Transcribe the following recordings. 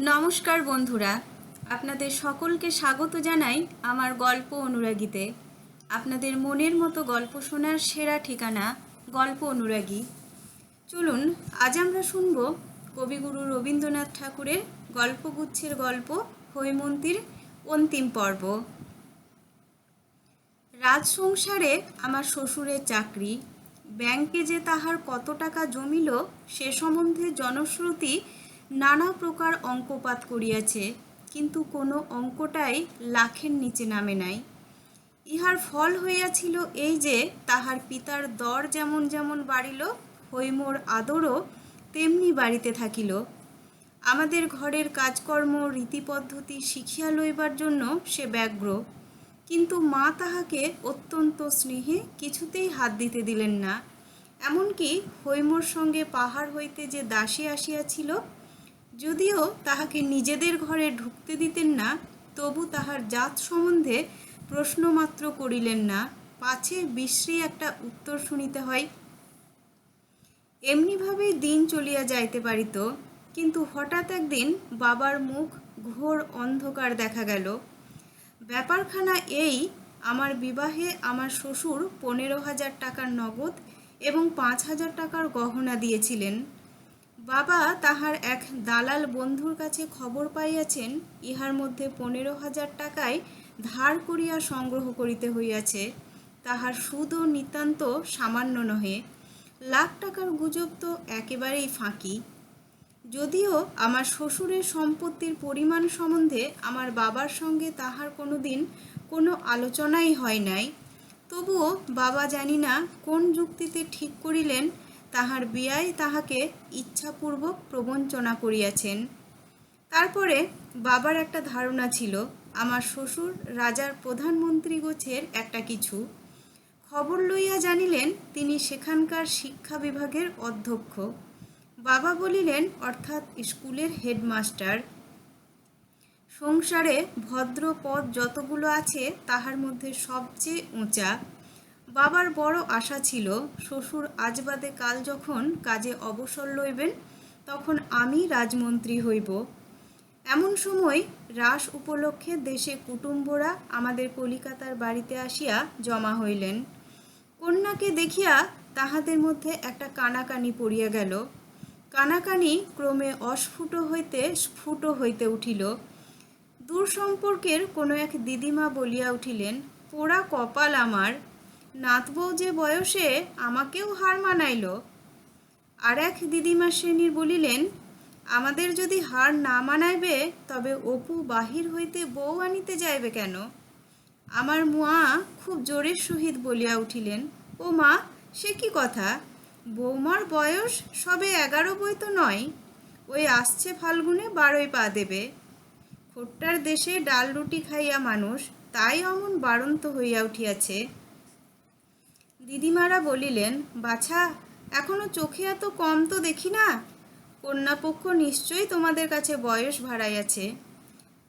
নমস্কার বন্ধুরা, আপনাদের সকলকে স্বাগত জানাই আমার গল্প অনুরাগীতে। আপনাদের মনের মতো গল্প শোনার সেরা ঠিকানা গল্প অনুরাগী। চলুন, আজ আমরা শুনব কবিগুরু রবীন্দ্রনাথ ঠাকুরের গল্পগুচ্ছের গল্প হৈমন্তীর অন্তিম পর্ব। রাজ সংসারে আমার শ্বশুরের চাকরি। ব্যাংকে যে তাহার কত টাকা জমিল, সে সম্বন্ধে জনশ্রুতি নানা প্রকার অঙ্কপাত করিয়াছে, কিন্তু কোনো অঙ্কটাই লাখের নিচে নামে নাই। ইহার ফল হইয়াছিল এই যে, তাহার পিতার দর যেমন যেমন বাড়িল, হৈমোর আদরও তেমনি বাড়িতে থাকিল। আমাদের ঘরের কাজকর্ম, রীতিপদ্ধতি শিখিয়া লইবার জন্য সে ব্যগ্র। কিন্তু মা তাহাকে অত্যন্ত স্নেহে কিছুতেই হাত দিতে দিলেন না। এমনকি হৈমর সঙ্গে পাহাড় হইতে যে দাসী আসিয়াছিল যদিও তাহাকে নিজেদের ঘরে ঢুকতে দিতেন না, তবু তাহার জাত সম্বন্ধে প্রশ্নমাত্র করিলেন না। পাছে বিশ্রী একটা উত্তর শুনিতে হয়, এমনিভাবেই দিন চলিয়া যাইতে পারিত, কিন্তু হঠাৎ একদিন বাবার মুখ ঘোর অন্ধকার দেখা গেল। ব্যাপারখানা এই, আমার বিবাহে আমার শ্বশুর পনেরো হাজার টাকার নগদ এবং পাঁচ হাজার টাকার গহনা দিয়েছিলেন। বাবা তাহার এক দালাল বন্ধুর কাছে খবর পাইয়াছেন, ইহার মধ্যে পনেরো হাজার টাকায় ধার করিয়া সংগ্রহ করিতে হইয়াছে। তাহার সুদও নিতান্ত সামান্য নহে। লাখ টাকার গুজব তো একেবারেই ফাঁকি। যদিও আমার শ্বশুরের সম্পত্তির পরিমাণ সম্বন্ধে আমার বাবার সঙ্গে তাহার কোনো দিন কোনো আলোচনাই হয় নাই। তবুও বাবা জানি না কোন যুক্তিতে ঠিক করিলেন তাহার বিয়ায় তাহাকে ইচ্ছাপূর্বক প্রবঞ্চনা করিয়াছেন। তারপরে বাবার একটা ধারণা ছিল, আমার শ্বশুর রাজার প্রধানমন্ত্রী গোছের একটা কিছু। খবর লইয়া জানিলেন, তিনি সেখানকার শিক্ষা বিভাগের অধ্যক্ষ। বাবা বলিলেন, অর্থাৎ স্কুলের হেডমাস্টার। সংসারে ভদ্র পদ যতগুলো আছে, তাহার মধ্যে সবচেয়ে উঁচা। বাবার বড় আশা ছিল, শ্বশুর আজ বাদে কাল যখন কাজে অবসর লইবেন, তখন আমি রাজমন্ত্রী হইব। এমন সময় রাস উপলক্ষে দেশে কুটুম্বরা আমাদের কলিকাতার বাড়িতে আসিয়া জমা হইলেন। কন্যাকে দেখিয়া তাহাদের মধ্যে একটা কানাকানি পড়িয়া গেল। কানাকানি ক্রমে অস্ফুট হইতে স্ফুট হইতে উঠিল। দূর সম্পর্কের কোনো এক দিদিমা বলিয়া উঠিলেন, পোড়া কপাল আমার নাতবউ যে বয়সে আমাকেও হার মানাইল। আর এক দিদিমা শ্রেণির বলিলেন, আমাদের যদি হার না মানাইবে, তবে অপু বাহির হইতে বউ আনিতে যাইবে কেন? আমার মা খুব জোরের সহিত বলিয়া উঠিলেন, ও মা, সে কি কথা? বৌমার বয়স সবে এগারো বই তো নয়। ওই আসছে ফাল্গুনে বারোই পা দেবে। খোট্টার দেশে ডাল রুটি খাইয়া মানুষ, তাই অমন বাড়ন্ত হইয়া উঠিয়াছে। দিদিমারা বলিলেন, বাছা, এখনও চোখে এত কম তো দেখি না? কন্যাপক্ষ নিশ্চয়ই তোমাদের কাছে বয়স ভাড়াইয়াছে।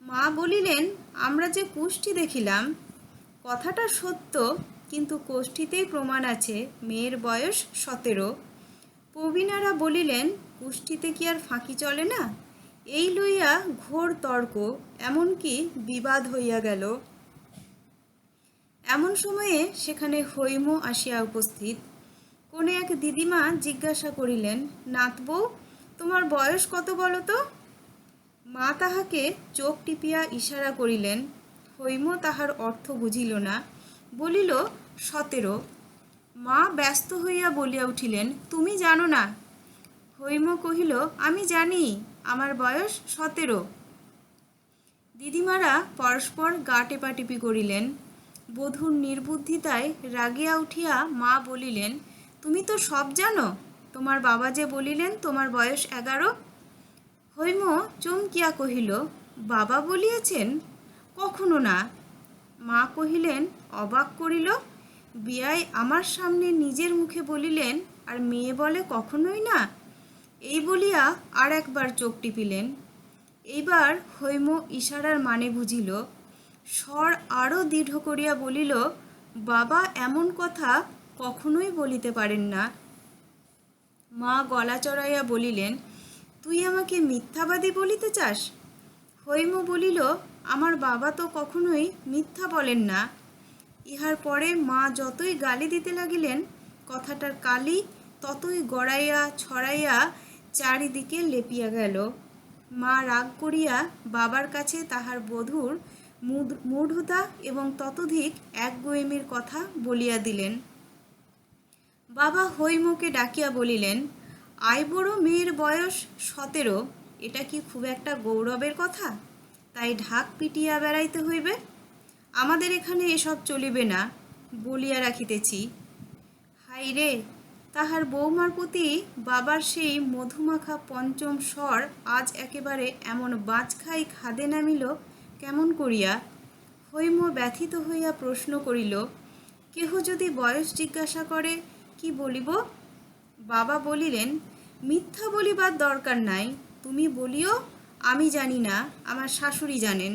মা বলিলেন, আমরা যে কুষ্ঠি দেখিলাম, কথাটা সত্য, কিন্তু কোষ্ঠীতেই প্রমাণ আছে, মেয়ের বয়স সতেরো। প্রবীণারা বলিলেন, কুষ্ঠিতে কি আর ফাঁকি চলে না? এই লইয়া ঘোর তর্ক, এমনকি বিবাদ হইয়া গেল। এমন সময়ে সেখানে হৈম আসিয়া উপস্থিত। কোনে এক দিদিমা জিজ্ঞাসা করিলেন নাতবউ তোমার বয়স কত বলো তো? মা তাহাকে চোখ টিপিয়া ইশারা করিলেন, হৈম তাহার অর্থ বুঝিল না। বলিল, সতেরো। মা ব্যস্ত হইয়া বলিয়া উঠিলেন, তুমি জানো না? হৈম কহিল, আমি জানি, আমার বয়স সতেরো। দিদিমারা পরস্পর গা টেপাটিপি করিলেন বধূর নির্বুদ্ধিতায় রাগিয়া উঠিয়া মা বলিলেন, তুমি তো সব জানো, তোমার বাবা যে বলিলেন তোমার বয়স এগারো হৈম চমকিয়া কহিল, বাবা বলিয়াছেন? কখনো না মা কহিলেন, অবাক করিল। বিয়ায় আমার সামনে নিজের মুখে বলিলেন, আর মেয়ে বলে কখনোই না এই বলিয়া আর একবার চোখ টিপিলেন। এইবার হৈম ইশারার মানে বুঝিল স্বর আরও দৃঢ় করিয়া বলিল, বাবা, এমন কথা কখনোই বলিতে পারেন না। মা গলা চড়াইয়া বলিলেন, তুই আমাকে মিথ্যাবাদী বলিতে চাস? হৈম বলিল, আমার বাবা তো কখনোই মিথ্যা বলেন না। ইহার পরে মা যতই গালি দিতে লাগিলেন, কথাটার কালি ততই গড়াইয়া ছড়াইয়া চারিদিকে লেপিয়া গেল। মা রাগ করিয়া বাবার কাছে তাহার বধূর মূঢ়তা এবং ততোধিক এক গোয়েমির কথা বলিয়া দিলেন। বাবা হৈমকে ডাকিয়া বলিলেন, আইবড়ো মেয়ের বয়স সতেরো, এটা কি খুব একটা গৌরবের কথা? তাই ঢাক পিটিয়া বেড়াইতে হইবে? আমাদের এখানে এসব চলিবে না, বলিয়া রাখিতেছি। হাই রে তাহার বৌমার প্রতি বাবার সেই মধুমাখা পঞ্চম স্বর আজ একেবারে এমন বাজখাই খাদে নামিল কেমন করিয়া হৈম ব্যথিত হইয়া প্রশ্ন করিল, কেহ যদি বয়স জিজ্ঞাসা করে, কি বলিব? বাবা বলিলেন, মিথ্যা বলিবার দরকার নাই, তুমি বলিও, আমি জানি না, আমার শাশুড়ি জানেন।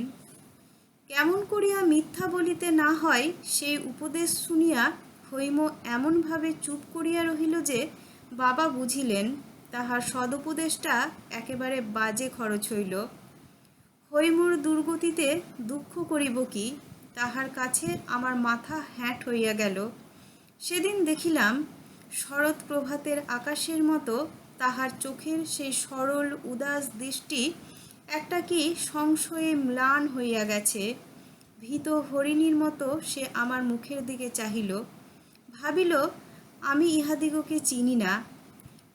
কেমন করিয়া মিথ্যা বলিতে না হয়, সেই উপদেশ শুনিয়া হৈম এমনভাবে চুপ করিয়া রহিল যে, বাবা বুঝিলেন, তাহার সদুপদেশটা একেবারে বাজে খরচ হইল। হৈমর দুর্গতিতে দুঃখ করিব কি? তাহার কাছে আমার মাথা হ্যাট হইয়া গেল। সেদিন দেখিলাম শরৎ প্রভাতের আকাশের মতো তাহার চোখের সেই সরল, উদাস দৃষ্টি একটা কি সংশয়ে ম্লান হইয়া গেছে। ভীত হরিণীর মতো সে আমার মুখের দিকে চাহিল। ভাবিল, আমি ইহাদিগকে চিনি না।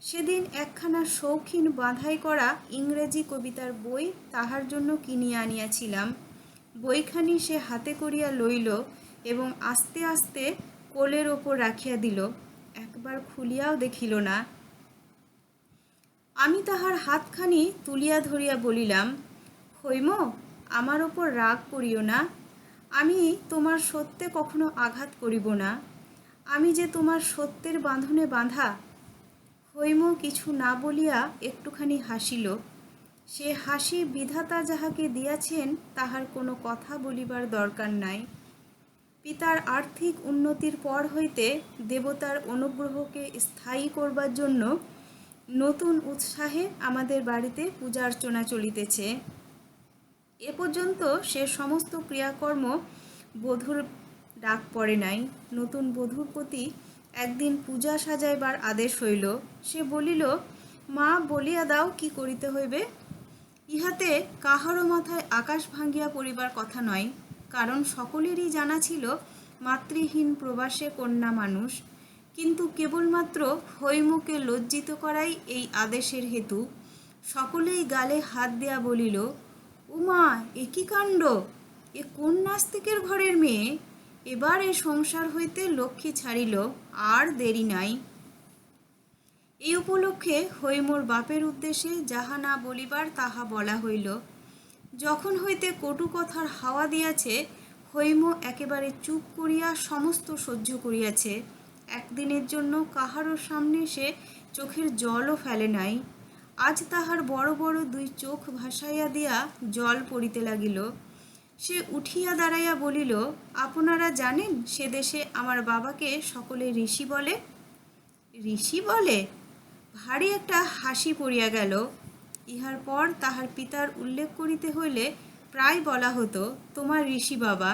সেদিন একখানা শৌখিন বাঁধাই করা ইংরেজি কবিতার বই তাহার জন্য কিনিয়া আনিয়াছিলাম। বইখানি সে হাতে করিয়া লইল এবং আস্তে আস্তে কোলের ওপর রাখিয়া দিল। একবার খুলিয়াও দেখিল না। আমি তাহার হাতখানি তুলিয়া ধরিয়া বলিলাম, হৈম, আমার ওপর রাগ করিও না। আমি তোমার সত্যে কখনো আঘাত করিব না। আমি যে তোমার সত্যের বাঁধনে বাঁধা হৈম কিছু না বলিয়া একটুখানি হাসিল। সে হাসি বিধাতা যাহাকে দিয়াছেন, তাহার কোনো কথা বলিবার দরকার নাই। পিতার আর্থিক উন্নতির পর হইতে দেবতার অনুগ্রহকে স্থায়ী করবার জন্য নতুন উৎসাহে আমাদের বাড়িতে পূজা অর্চনা চলিতেছে। এ পর্যন্ত সে সমস্ত ক্রিয়াকর্ম বধূর ডাক পড়ে নাই। নতুন বধূর প্রতি একদিন পূজা সাজাইবার আদেশ হইল। সে বলিল, মা, বলিয়া দাও, কি করিতে হইবে? ইহাতে কাহারও মাথায় আকাশ ভাঙ্গিয়া পড়িবার কথা নয়, কারণ সকলেরই জানা ছিল, মাতৃহীন প্রবাসে কন্যা মানুষ। কিন্তু কেবলমাত্র হৈমুকে লজ্জিত করাই এই আদেশের হেতু। সকলেই গালে হাত দেয়া বলিল, উমা, এ কি কাণ্ড? এ কোন নাস্তিকের ঘরের মেয়ে? এবার এ সংসার হইতে লক্ষ্মী ছাড়িল। আর দেরি নাই। এই উপলক্ষে হৈমর বাপের উদ্দেশ্যে যাহা না বলিবার তাহা বলা হইল। যখন হইতে কটু কথার হাওয়া দিয়াছে, হৈম একেবারে চুপ করিয়া সমস্ত সহ্য করিয়াছে। একদিনের জন্য কাহারও সামনে সে চোখের জলও ফেলে নাই। আজ তাহার বড় বড় দুই চোখ ভাসাইয়া দিয়া জল পড়িতে লাগিল। সে উঠিয়া দাঁড়াইয়া বলিল, আপনারা জানেন সে দেশে আমার বাবাকে সকলে ঋষি বলে? ঋষি বলে? ভারী একটা হাসি পড়িয়া গেল। ইহার পর তাহার পিতার উল্লেখ করিতে হইলে প্রায় বলা হতো, তোমার ঋষি বাবা,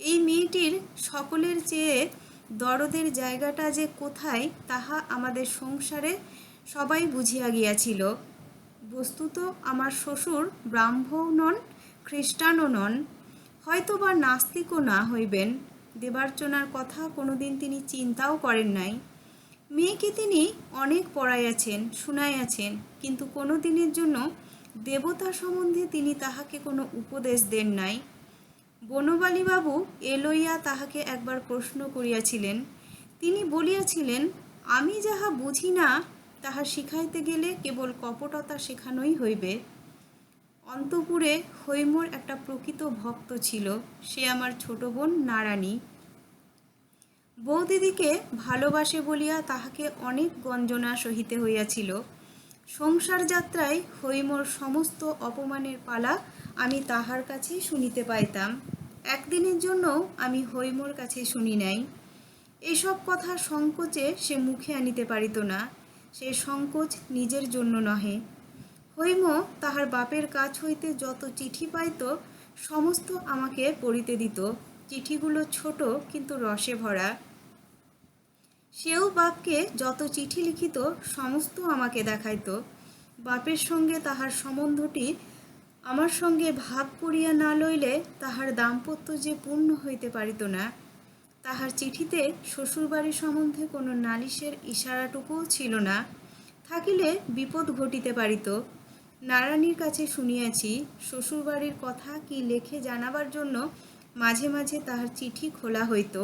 এই মেয়েটির সকলের চেয়ে দরদের জায়গাটা যে কোথায়, তাহা আমাদের সংসারে সবাই বুঝিয়া গিয়াছিল। বস্তুত আমার শ্বশুর ব্রাহ্মও নন খ্রিস্টানও নন হয়তো বা নাস্তিকও না হইবেন, দেবার্চনার কথা কোনোদিন তিনি চিন্তাও করেন নাই। মেয়েকে তিনি অনেক পড়াইয়াছেন, শুনাইয়াছেন, কিন্তু কোনো দিনের জন্য দেবতা সম্বন্ধে তিনি তাহাকে কোনো উপদেশ দেন নাই। বনবালীবাবু এ লইয়া তাহাকে একবার প্রশ্ন করিয়াছিলেন। তিনি বলিয়াছিলেন, আমি যাহা বুঝি না, তাহা শিখাইতে গেলে কেবল কপটতা শেখানোই হইবে। অন্তপুরে হৈমর একটা প্রকৃত ভক্ত ছিল, সে আমার ছোট বোন নারানী বৌদিদিকে ভালোবাসে বলিয়া তাহাকে অনেক গঞ্জনা সহিতে হইয়াছিল। সংসার যাত্রায় হৈমর সমস্ত অপমানের পালা আমি তাহার কাছেই শুনিতে পাইতাম। একদিনের জন্যও আমি হৈমর কাছে শুনি নাই। এসব কথা সংকোচে সে মুখে আনিতে পারিত না। সে সংকোচ নিজের জন্য নহে। হৈম তাহার বাপের কাছ হইতে যত চিঠি পাইত, সমস্ত আমাকে পড়িতে দিত। চিঠিগুলো ছোট কিন্তু রসে ভরা। সেও বাপকে যত চিঠি লিখিত, সমস্ত আমাকে দেখাইত। বাপের সঙ্গে তাহার সম্বন্ধটি আমার সঙ্গে ভাগ করিয়া না লইলে তাহার দাম্পত্য যে পূর্ণ হইতে পারিত না। তাহার চিঠিতে শ্বশুরবাড়ি সম্বন্ধে কোনো নালিশের ইশারাটুকুও ছিল না। থাকিলে বিপদ ঘটিতে পারিত। নারায়ণীর কাছে শুনিয়াছি, শ্বশুরবাড়ির কথা কি লেখে জানাবার জন্য মাঝে মাঝে তাহার চিঠি খোলা হইত?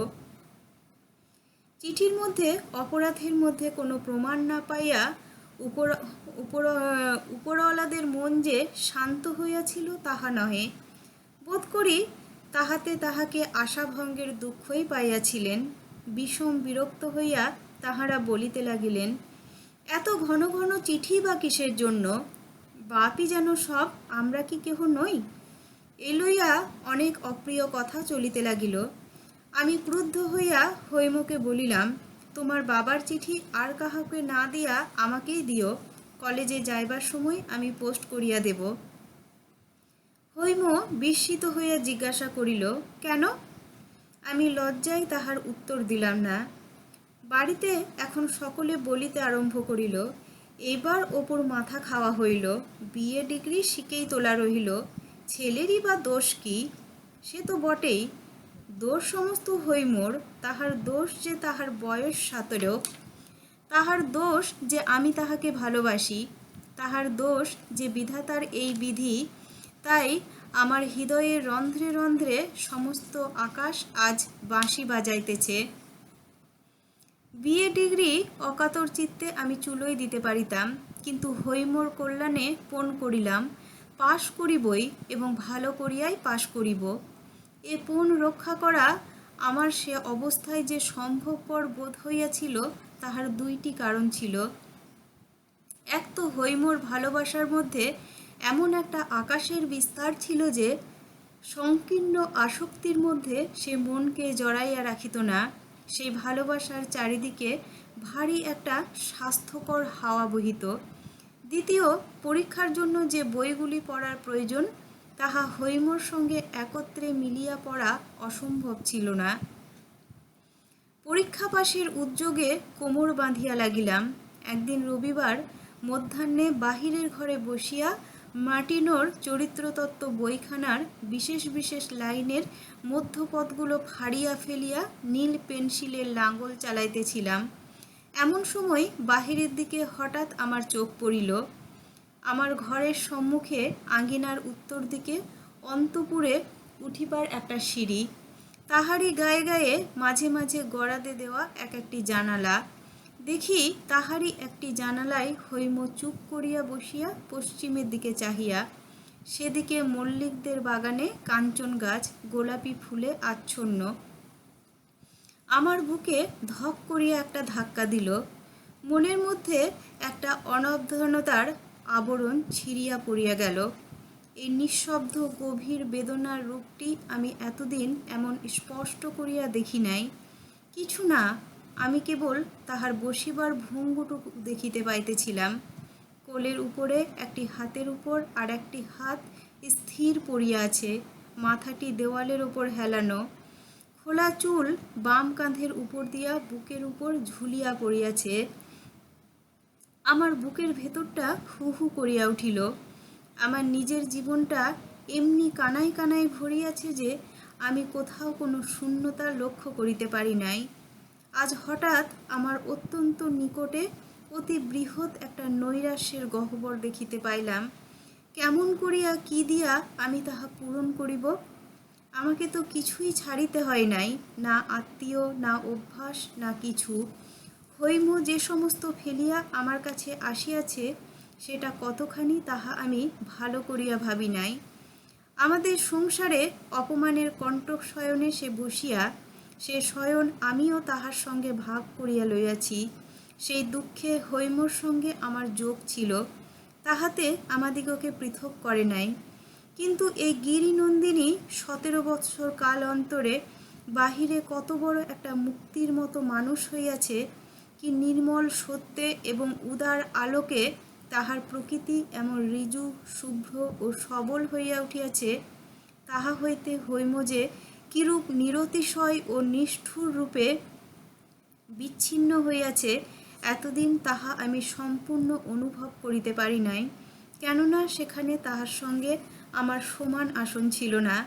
চিঠির মধ্যে, অপরাধের মধ্যে কোনো প্রমাণ না পাইয়া উপর উপর, উপরওয়ালাদের মন যে শান্ত হইয়াছিল তাহা নহে। বোধ করি তাহাতে তাহাকে আশাভঙ্গের দুঃখই পাইয়াছিলেন। বিষম বিরক্ত হইয়া তাহারা বলিতে লাগিলেন, এত ঘন ঘন চিঠি বা কিসের জন্য? বাপই যেন সব, আমরা কি কেহ নই? এ লইয়া অনেক অপ্রিয় কথা চলিতে লাগিল। আমি ক্রুদ্ধ হইয়া হৈমকে বলিলাম, তোমার বাবার চিঠি আর কাহাকে না দিয়া আমাকেই দিও, কলেজে যাইবার সময় আমি পোস্ট করিয়া দেব। হৈম বিস্মিত হইয়া জিজ্ঞাসা করিল, কেন? আমি লজ্জায় তাহার উত্তর দিলাম না। বাড়িতে এখন সকলে বলিতে আরম্ভ করিল এবার ওপর মাথা খাওয়া হইল। বিয়ে ডিগ্রি শিখেই তোলা রহিল। ছেলেরই বা দোষ কি? সে তো বটেই। দোষ সমস্ত হৈমোর তাহার দোষ যে তাহার বয়স সতেরো। তাহার দোষ যে আমি তাহাকে ভালোবাসি। তাহার দোষ যে বিধাতার এই বিধি। তাই আমার হৃদয়ের রন্ধ্রে রন্ধ্রে সমস্ত আকাশ আজ বাঁশি বাজাইতেছে। বিয়ে ডিগ্রি অকাতর চিত্তে আমি চুলোই দিতে পারিতাম, কিন্তু হৈমোর কল্যাণে পণ করিলাম, পাশ করিবই এবং ভালো করিয়াই পাশ করিব। এ পণ রক্ষা করা আমার সে অবস্থায় যে সম্ভবপর বোধ হইয়াছিল, তাহার দুইটি কারণ ছিল। এক তো হৈমোর ভালোবাসার মধ্যে এমন একটা আকাশের বিস্তার ছিল যে, সংকীর্ণ আসক্তির মধ্যে সে মনকে জড়াইয়া রাখিত না। সেই ভালোবাসার চারিদিকে ভারী একটা স্বাস্থ্যকর হাওয়া বহিত। দ্বিতীয়, পরীক্ষার জন্য যে বইগুলি পড়ার প্রয়োজন, তাহা হৈমর সঙ্গে একত্রে মিলিয়া পড়া অসম্ভব ছিল না। পরীক্ষা পাশের উদ্যোগে কোমর বাঁধিয়া লাগিলাম। একদিন রবিবার মধ্যাহ্নে বাহিরের ঘরে বসিয়া মার্টিনোর চরিত্রতত্ত্ব বইখানার বিশেষ বিশেষ লাইনের মধ্যপদগুলো ফাড়িয়া ফেলিয়া নীল পেন্সিলের লাঙ্গল চালাইতেছিলাম। এমন সময় বাহিরের দিকে হঠাৎ আমার চোখ পড়িল। আমার ঘরের সম্মুখে আঙ্গিনার উত্তর দিকে অন্তপুরে উঠিবার একটা সিঁড়ি। তাহারই গায়ে গায়ে মাঝে মাঝে গড়াদে দেওয়া এক একটি জানালা। দেখি তাহারই একটি জানালায় হৈম চুপ করিয়া বসিয়া পশ্চিমের দিকে চাহিয়া। সেদিকে মল্লিকদের বাগানে কাঞ্চন গাছ, গোলাপি ফুলে আচ্ছন্ন। আমার বুকে ধক করিয়া একটা ধাক্কা দিল। মনের মধ্যে একটা অনবধানতার আবরণ ছিঁড়িয়া পড়িয়া গেল। এই নিঃশব্দ গভীর বেদনার রূপটি আমি এতদিন এমন স্পষ্ট করিয়া দেখি নাই। কিছু না আমি কেবল তাহার বসিবার ভঙ্গুটুকু দেখিতে পাইতেছিলাম। কোলের উপরে একটি হাতের উপর আর একটি হাত স্থির পড়িয়া আছে, মাথাটি দেওয়ালের ওপর হেলানো। খোলা চুল বাম কাঁধের উপর দিয়া বুকের উপর ঝুলিয়া পড়িয়াছে। আমার বুকের ভেতরটা হু হু করিয়া উঠিল। আমার নিজের জীবনটা এমনি কানায় কানায় ভরিয়াছে যে আমি কোথাও কোনো শূন্যতা লক্ষ্য করিতে পারি নাই। আজ হঠাৎ আমার অত্যন্ত নিকটে অতি বৃহৎ একটা নৈরাশ্যের গহ্বর দেখিতে পাইলাম। কেমন করিয়া কি দিয়া আমি তাহা পূরণ করিব? আমাকে তো কিছুই ছাড়িতে হয় নাই, না আত্মীয়, না অভ্যাস, না কিছু। হৈম যে সমস্ত ফেলিয়া আমার কাছে আসিয়াছে, সেটা কতখানি তাহা আমি ভালো করিয়া ভাবি নাই। আমাদের সংসারে অপমানের কণ্ঠশয়নে সে বসিয়া সে শয়ন আমিও তাহার সঙ্গে ভাগ করিয়া লইয়াছি। সেই দুঃখে হৈমর সঙ্গে আমার যোগ ছিল, তাহাতে আমাদিগকে পৃথক করে নাই। কিন্তু এই গিরিনন্দিনী সতেরো বৎসর কাল অন্তরে বাহিরে কত বড় একটা মুক্তির মতো মানুষ হইয়াছে কি নির্মল সত্যে এবং উদার আলোকে তাহার প্রকৃতি এমন ঋজু শুভ্র ও সবল হইয়া উঠিয়াছে, তাহা হইতে হৈম যে কিরূপ নিরতিশয় ও নিষ্ঠুর রূপে বিচ্ছিন্ন হইয়াছে, এতদিন তাহা আমি সম্পূর্ণ অনুভব করিতে পারি নাই। কেননা সেখানে তাহার সঙ্গে আমার সমান আসন ছিল না।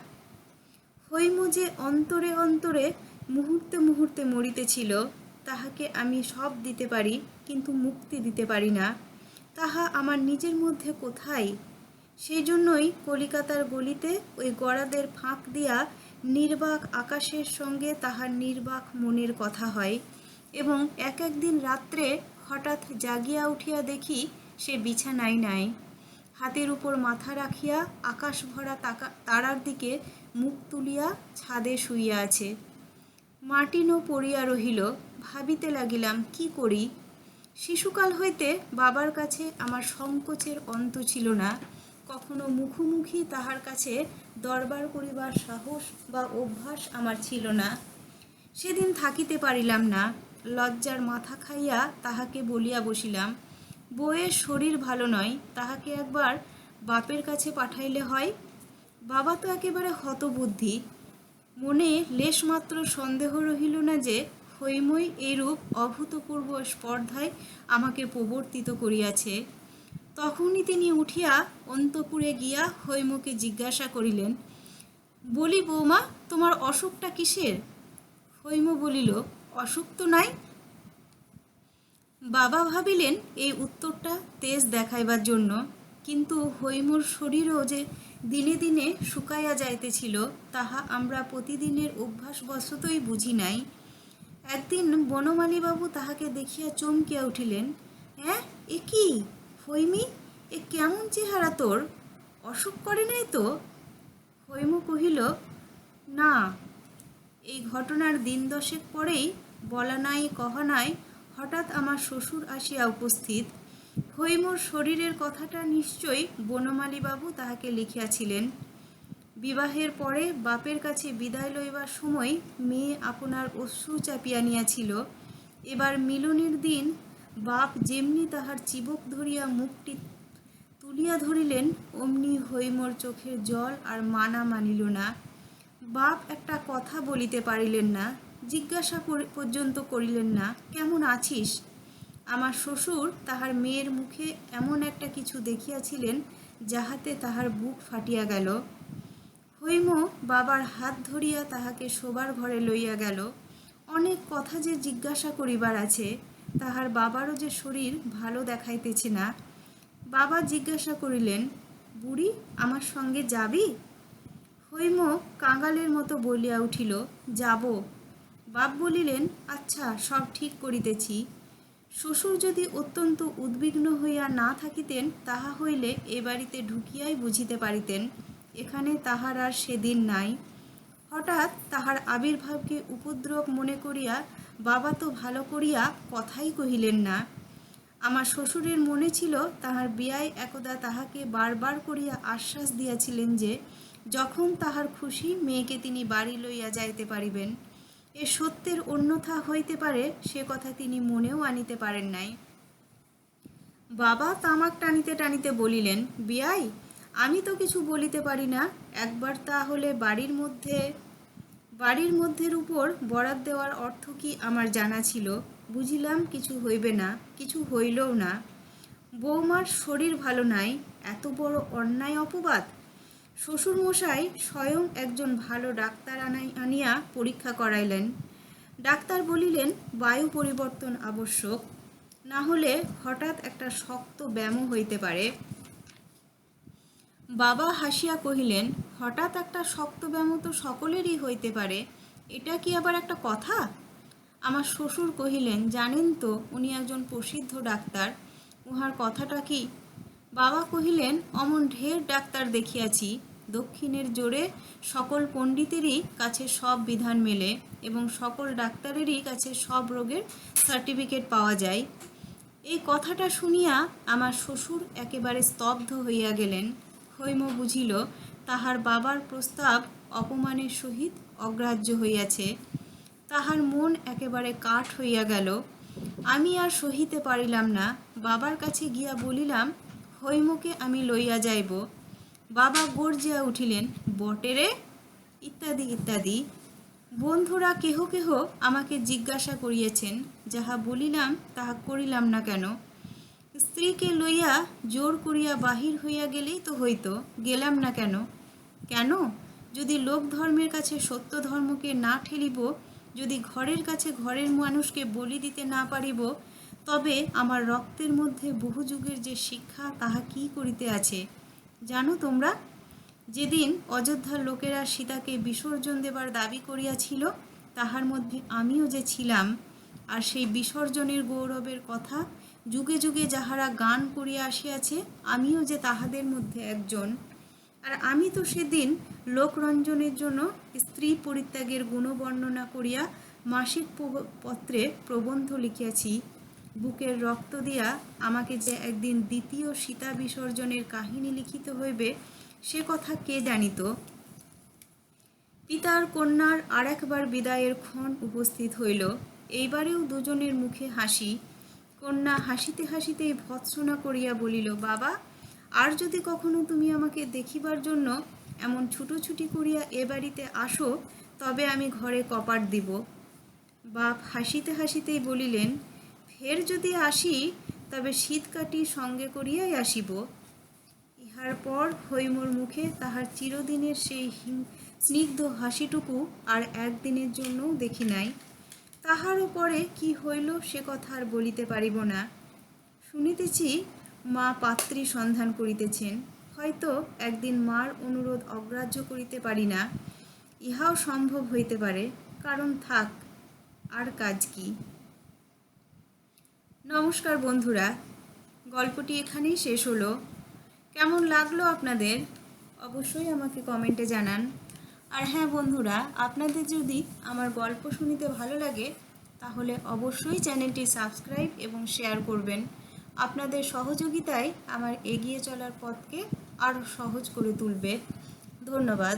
হৈম যে অন্তরে অন্তরে মুহূর্তে মুহূর্তে মরিতেছিল, তাহাকে আমি সব দিতে পারি, কিন্তু মুক্তি দিতে পারি না। তাহা আমার নিজের মধ্যে কোথায়? সেই জন্যই কলিকাতার গলিতে ওই গড়াদের ফাঁক দিয়া নির্বাক আকাশের সঙ্গে তাহার নির্বাক মনের কথা হয় এবং এক একদিন রাত্রে হঠাৎ জাগিয়া উঠিয়া দেখি সে বিছানায় নাই। হাতের উপর মাথা রাখিয়া আকাশ ভরা তারার দিকে মুখ তুলিয়া ছাদে শুইয়া আছে। মার্টিনও পড়িয়া রহিল, ভাবিতে লাগিলাম, কি করি? শিশুকাল হইতে বাবার কাছে আমার সংকোচের অন্ত ছিল না। কখনো মুখোমুখি তাহার কাছে দরবার করিবার সাহস বা অভ্যাস আমার ছিল না। সেদিন থাকিতে পারিলাম না। লজ্জার মাথা খাইয়া তাহাকে বলিয়া বসিলাম, বউয়ের শরীর ভালো নয়, তাহাকে একবার বাপের কাছে পাঠাইলে হয়? বাবা তো একেবারে হতবুদ্ধি। মনে লেশমাত্র সন্দেহ রহিল না যে হৈমই এরূপ অভূতপূর্ব স্পর্ধায় আমাকে প্রবর্তিত করিয়াছে। তখনই তিনি উঠিয়া অন্তপুরে গিয়া হৈমকে জিজ্ঞাসা করিলেন, বলি বৌমা, তোমার অসুখটা কিসের? হৈম বলিল, অসুখ তো নাই। বাবা ভাবিলেন, এই উত্তরটা তেজ দেখাইবার জন্য। কিন্তু হৈমর শরীরও যে দিনে দিনে শুকাইয়া যাইতেছিল, তাহা আমরা প্রতিদিনের অভ্যাসবশতই বুঝি নাই। একদিন বনমালীবাবু তাহাকে দেখিয়া চমকিয়া উঠিলেন হ্যাঁ এ কি? হৈমি, এ কেমন চেহারা তোর? অসুখ করে নাই তো? হৈমু কহিল, না, এই ঘটনার দিন দশেক পরেই বলা নাই, কহা নাই, হঠাৎ আমার শ্বশুর আসিয়া উপস্থিত। হৈমুর শরীরের কথাটা নিশ্চয়ই বনমালীবাবু তাহাকে লিখিয়াছিলেন। বিবাহের পরে বাপের কাছে বিদায় লইবার সময় মেয়ে আপনার অশ্রু চাপিয়া নিয়াছিল। এবার মিলনের দিন বাপ যেমনি তাহার চিবক ধরিয়া মুখটি তুলিয়া ধরিলেন, অমনি হৈমর চোখের জল আর মানা মানিল না। বাপ একটা কথা বলিতে পারিলেন না, জিজ্ঞাসা পর্যন্ত করিলেন না, কেমন আছিস? আমার শ্বশুর তাহার মেয়ের মুখে এমন একটা কিছু দেখিয়াছিলেন, যাহাতে তাহার বুক ফাটিয়া গেল। হৈম বাবার হাত ধরিয়া তাহাকে শোবার ঘরে লইয়া গেল। অনেক কথা যে জিজ্ঞাসা করিবার আছে তাহার বাবারও যে শরীর ভালো দেখাইতেছে না। বাবা জিজ্ঞাসা করিলেন, বুড়ি, আমার সঙ্গে যাবি? হৈম কাঙালের মতো বলিয়া উঠিল, যাব। বাপ বলিলেন আচ্ছা সব ঠিক করিতেছি। শ্বশুর যদি অত্যন্ত উদ্বিগ্ন হইয়া না থাকিতেন, তাহা হইলে এ বাড়িতে ঢুকিয়াই বুঝিতে পারিতেন। এখানে তাহার আর সেদিন নাই। হঠাৎ তাহার আবির্ভাবকে উপদ্রব মনে করিয়া বাবা তো ভালো করিয়া কথাই কহিলেন না। আমার শ্বশুরের মনে ছিল তাহার বিয়ায় একদা তাহাকে বারবার করিয়া আশ্বাস দিয়াছিলেন যে, যখন তাহার খুশি মেয়েকে তিনি বাড়ি লইয়া যাইতে পারিবেন। এ সত্যের অন্যথা হইতে পারে সে কথা তিনি মনেও আনিতে পারেন নাই। বাবা তামাক টানিতে টানিতে বলিলেন, বিয়াই, আমি তো কিছু বলিতে পারি না, একবার তাহলে বাড়ির মধ্যে বাড়ির মধ্যের উপর বরাদ দেওয়ার অর্থ কি আমার জানা ছিল? বুঝিলাম কিছু হইবে না, কিছু হইলও না। বৌমার শরীর ভালো নাই, এত বড় অন্যায় অপবাদ? শ্বশুরমশাই স্বয়ং একজন ভালো ডাক্তার আনাই, আনিয়া পরীক্ষা করাইলেন। ডাক্তার বলিলেন, বায়ু পরিবর্তন আবশ্যক। না হলে হঠাৎ একটা শক্ত ব্যায়াম হইতে পারে। বাবা হাসিয়া কহিলেন, হঠাৎ একটা শক্ত ব্যায়াম তো সকলেরই হইতে পারে, এটা কি আবার একটা কথা? আমার শ্বশুর কহিলেন, জানেন তো, উনি একজন প্রসিদ্ধ ডাক্তার, উহার কথাটা কি? বাবা কহিলেন, অমন ঢের ডাক্তার দেখিয়াছি, দক্ষিণের জোরে সকল পণ্ডিতেরই কাছে সব বিধান মেলে এবং সকল ডাক্তারেরই কাছে সব রোগের সার্টিফিকেট পাওয়া যায়। এই কথাটা শুনিয়া আমার শ্বশুর একেবারে স্তব্ধ হইয়া গেলেন। হৈম বুঝিল তাহার বাবার প্রস্তাব অপমানের সহিত অগ্রাহ্য হইয়াছে তাহার মন একেবারে কাঠ হইয়া গেল আমি আর সহিতে পারিলাম না বাবার কাছে গিয়া বলিলাম হৈমকে আমি লইয়া যাইব বাবা গর্জিয়া উঠিলেন বটেরে ইত্যাদি ইত্যাদি বন্ধুরা কেহ কেহ আমাকে জিজ্ঞাসা করিয়েছেন যাহা বলিলাম তাহা করিলাম না কেন স্ত্রীকে লইয়া জোর করিয়া বাহির হইয়া গেলেই তো হইতো, গেলাম না কেন? কেন? যদি লোক ধর্মের কাছে সত্য ধর্মকে না ঠেলিব, যদি ঘরের কাছে ঘরের মানুষকে বলি দিতে না পারিব, তবে আমার রক্তের মধ্যে বহু যুগের যে শিক্ষা, তাহা কি করিতে আছে? জানো তোমরা, যেদিন অযোধ্যার লোকেরা সীতাকে বিসর্জন দেবার দাবি করিয়াছিল, তাহার মধ্যে আমিও যে ছিলাম, আর সেই বিসর্জনের গৌরবের কথা যুগে যুগে যাহারা গান করিয়া আসিয়াছে, আমিও যে তাহাদের মধ্যে একজন। আর আমি তো সেদিন লোকরঞ্জনের জন্য স্ত্রী পরিত্যাগের গুণবর্ণনা করিয়া মাসিক পত্রে প্রবন্ধ লিখিয়াছি। বুকের রক্ত দিয়া আমাকে যে একদিন দ্বিতীয় সীতা বিসর্জনের কাহিনী লিখিত হইবে, সে কথা কে জানিত? পিতার কন্যার আর একবার বিদায়ের ক্ষণ উপস্থিত হইল। এইবারেও দুজনের মুখে হাসি কন্যা হাসিতে হাসিতেই ভৎসনা করিয়া বলিল, বাবা, আর যদি কখনো তুমি আমাকে দেখিবার জন্য এমন ছুটোছুটি করিয়া এ বাড়িতে আসো, তবে আমি ঘরে কপাট দিব। বাপ হাসিতে হাসিতেই বলিলেন, ফের যদি আসি, তবে শীত কাটি সঙ্গে করিয়াই আসিব। ইহার পর হৈমর মুখে তাহার চিরদিনের সেই স্নিগ্ধ হাসিটুকু আর একদিনের জন্যও দেখি নাই। তাহার উপরে কি হইল সে কথা আর বলিতে পারিব না। শুনিতেছি মা পাত্রী সন্ধান করিতেছেন, হয়তো একদিন মার অনুরোধ অগ্রাহ্য করিতে পারি না। ইহাও সম্ভব হইতে পারে, কারণ থাক, আর কাজ কি। নমস্কার বন্ধুরা, গল্পটি এখানেই শেষ হলো। কেমন লাগল আপনাদের? অবশ্যই আমাকে কমেন্টে জানান। আর হ্যাঁ বন্ধুরা, আপনাদের যদি আমার গল্প শুনিতে ভালো লাগে, তাহলে অবশ্যই চ্যানেলটি সাবস্ক্রাইব এবং শেয়ার করবেন। আপনাদের সহযোগিতায় আমার এগিয়ে চলার পথকে আরও সহজ করে তুলবে। ধন্যবাদ।